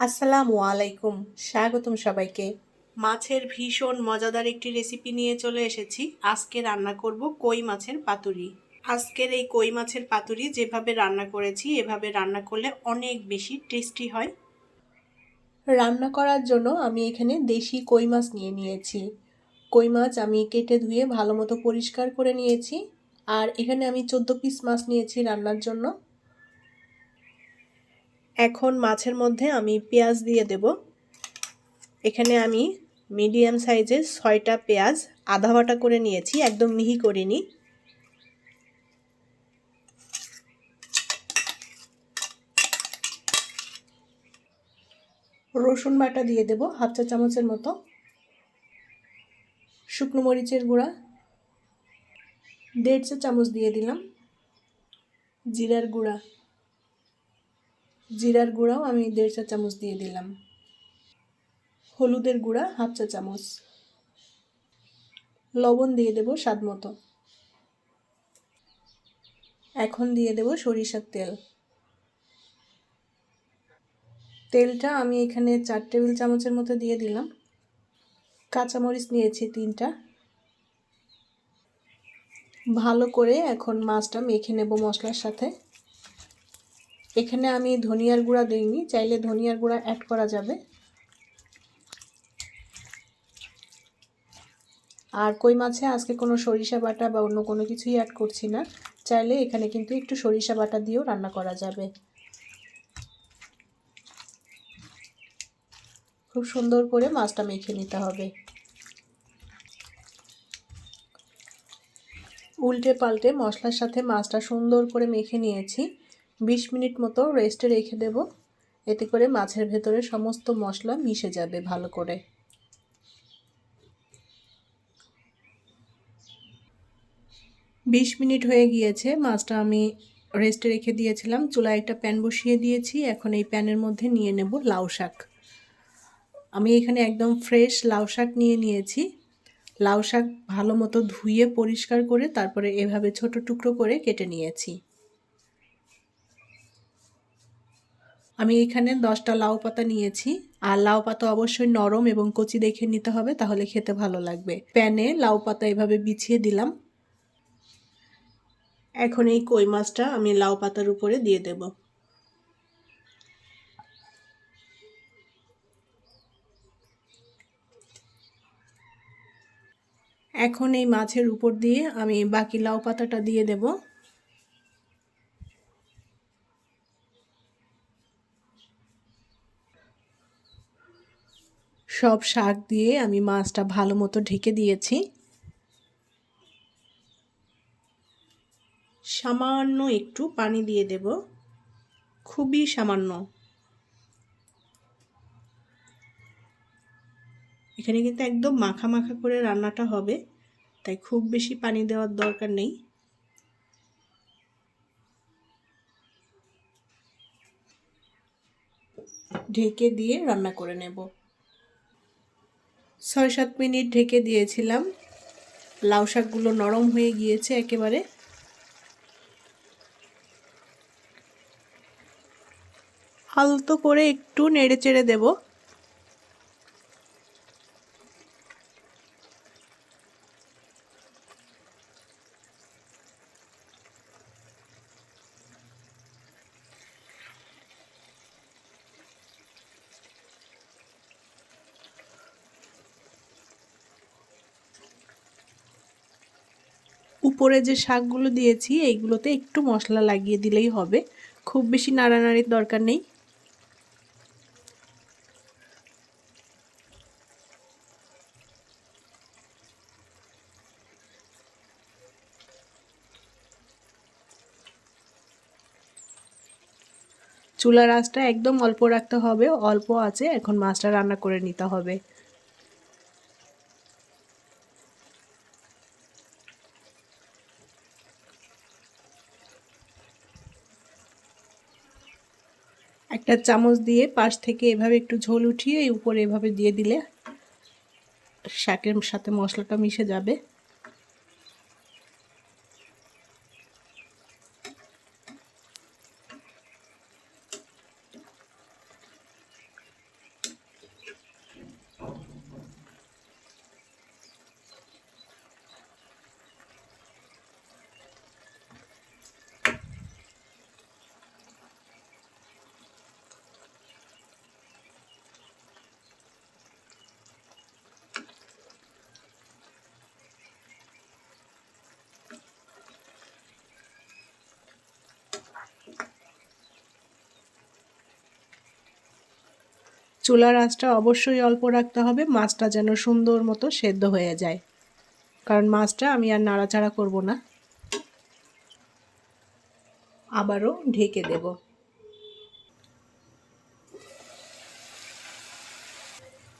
আসসালামু আলাইকুম, স্বাগতম সবাইকে। মাছের ভীষণ মজাদার একটি রেসিপি নিয়ে চলে এসেছি। আজকে রান্না করব কই মাছের পাতুরি। আজকের এই কই মাছের পাতুরি যেভাবে রান্না করেছি, এভাবে রান্না করলে অনেক বেশি টেস্টি হয়। রান্না করার জন্য আমি এখানে দেশি কই মাছ নিয়ে নিয়েছি। কই মাছ আমি কেটে ধুয়ে ভালো মতো পরিষ্কার করে নিয়েছি। আর এখানে আমি চোদ্দ পিস মাছ নিয়েছি রান্নার জন্য। এখন মাছের মধ্যে আমি পেঁয়াজ দিয়ে দেব। এখানে আমি মিডিয়াম সাইজের ছয়টা পেঁয়াজ, আধা বাটা করে নিয়েছি, একদম মিহি করিনি। রসুন বাটা দিয়ে দেব, হাফ চা চামচের মতো। শুকনো মরিচের গুঁড়া। দেড় চা চামচ দিয়ে দিলাম, জিরার গুঁড়া। জিরার গুঁড়াও আমি দেড় চা চামচ দিয়ে দিলাম। হলুদের গুঁড়া হাফ চা চামচ। লবণ দিয়ে দেব স্বাদ মতো। এখন দিয়ে দেব সরিষার তেল। তেলটা আমি এখানে চার টেবিল চামচের মতো দিয়ে দিলাম। কাঁচামরিচ নিয়েছি তিনটা। ভালো করে এখন মাছটা মেখে নেব মশলার সাথে। এখানে আমি ধনিয়ার গুঁড়া দিইনি, চাইলে ধনিয়ার গুঁড়া অ্যাড করা যাবে। আর কই মাছে আজকে কোনো সরিষা বাটা বা অন্য কোনো কিছুই অ্যাড করছি না, চাইলে এখানে কিন্তু একটু সরিষা বাটা দিয়েও রান্না করা যাবে। খুব সুন্দর করে মাছটা মেখে নিতে হবে। উল্টে পাল্টে মশলার সাথে মাছটা সুন্দর করে মেখে নিয়েছি। বিশ মিনিট মতো রেস্টে রেখে দেব। এতে করে মাছের ভেতরে সমস্ত মশলা মিশে যাবে ভালো করে। বিশ মিনিট হয়ে গিয়েছে, মাছটা আমি রেস্টে রেখে দিয়েছিলাম। চুলায় একটা প্যান বসিয়ে দিয়েছি। এখন এই প্যানের মধ্যে নিয়ে নেব লাউ শাক। আমি এখানে একদম ফ্রেশ লাউ শাক নিয়ে নিয়েছি। লাউ শাক ভালো মতো ধুয়ে পরিষ্কার করে তারপরে এভাবে ছোট টুকরো করে কেটে নিয়েছি। আমি এখানে দশটা লাউ পাতা নিয়েছি। আর লাউ পাতা অবশ্যই নরম এবং কচি দেখে নিতে হবে, তাহলে খেতে ভালো লাগবে। প্যানে লাউ পাতা এভাবে বিছিয়ে দিলাম। এখন এই কই মাছটা আমি লাউ পাতার উপরে দিয়ে দেব। এখন এই মাছের উপর দিয়ে আমি বাকি লাউ পাতাটা দিয়ে দেবো। সব শাক দিয়ে আমি মাছটা ভালো মতো ঢেকে দিয়েছি। সামান্য একটু পানি দিয়ে দেব। খুবই সামান্য। এখানে কিন্তু একদম মাখা মাখা করে রান্নাটা হবে, তাই খুব বেশি পানি দেওয়ার দরকার নেই। ঢেকে দিয়ে রান্না করে নেব। ছয় সাত মিনিট ঢেকে দিয়েছিলাম। লাউ শাকগুলো নরম হয়ে গিয়েছে একেবারে। আলতো করে একটু নেড়ে চেড়ে দেবো। উপরে যে শাকগুলো দিয়েছি, এইগুলোতে একটু মশলা লাগিয়ে দিলেই হবে। খুব বেশি নাড়ানাড়ির দরকার নেই। চুলার আঁচটা একদম অল্প রাখতে হবে। অল্প আছে, এখন মাছটা রান্না করে নিতে হবে। একটা চামচ দিয়ে পাশ থেকে এভাবে একটু ঝোল উঠিয়ে উপরে এভাবে দিয়ে দিলে শাকের সাথে মশলাটা মিশে যাবে। চুলার আঁচটা অবশ্যই অল্প রাখতে হবে, মাছটা যেন সুন্দর মতো সেদ্ধ হয়ে যায়। কারণ মাছটা আমি আর নাড়াচাড়া করব না। আবারও ঢেকে দেব।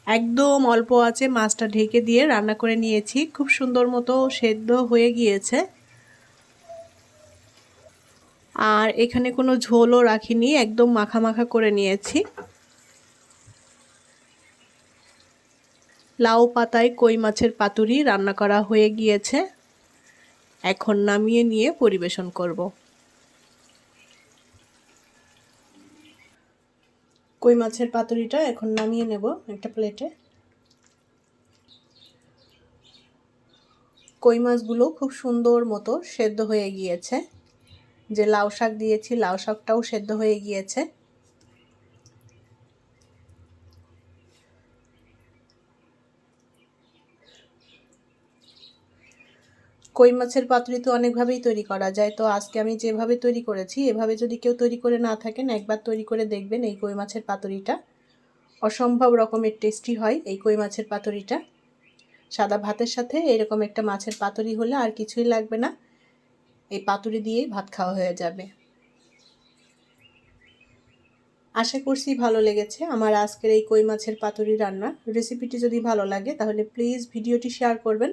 একদম অল্প আছে, মাছটা ঢেকে দিয়ে রান্না করে নিয়েছি। খুব সুন্দর মতো সেদ্ধ হয়ে গিয়েছে। আর এখানে কোনো ঝোলও রাখিনি, একদম মাখা মাখা করে নিয়েছি। লাউ পাতায় কই মাছের পাতুরি রান্না করা হয়ে গিয়েছে। এখন নামিয়ে নিয়ে পরিবেশন করব। কই মাছের পাতুরিটা এখন নামিয়ে নেব একটা প্লেটে। কই মাছগুলো খুব সুন্দর মতো সেদ্ধ হয়ে গিয়েছে। যে লাউ শাক দিয়েছি, লাউ শাকটাও সেদ্ধ হয়ে গিয়েছে। কই মাছের পাতুরি তো অনেকভাবেই তৈরি করা যায়। তো আজকে আমি যেভাবে তৈরি করেছি, এভাবে যদি কেউ তৈরি করে না থাকেন, একবার তৈরি করে দেখবেন এই কই মাছের পাতুরিটা। অসম্ভব রকমের টেস্টি হয় এই কই মাছের পাতুরিটা। সাদা ভাতের সাথে এরকম একটা মাছের পাতুরি হলে আর কিছুই লাগবে না। এই পাতুরি দিয়েই ভাত খাওয়া হয়ে যাবে। আশা করছি ভালো লেগেছে আমার আজকের এই কই মাছের পাতুরি রান্না রেসিপিটি যদি ভালো লাগে তাহলে প্লিজ ভিডিওটি শেয়ার করবেন।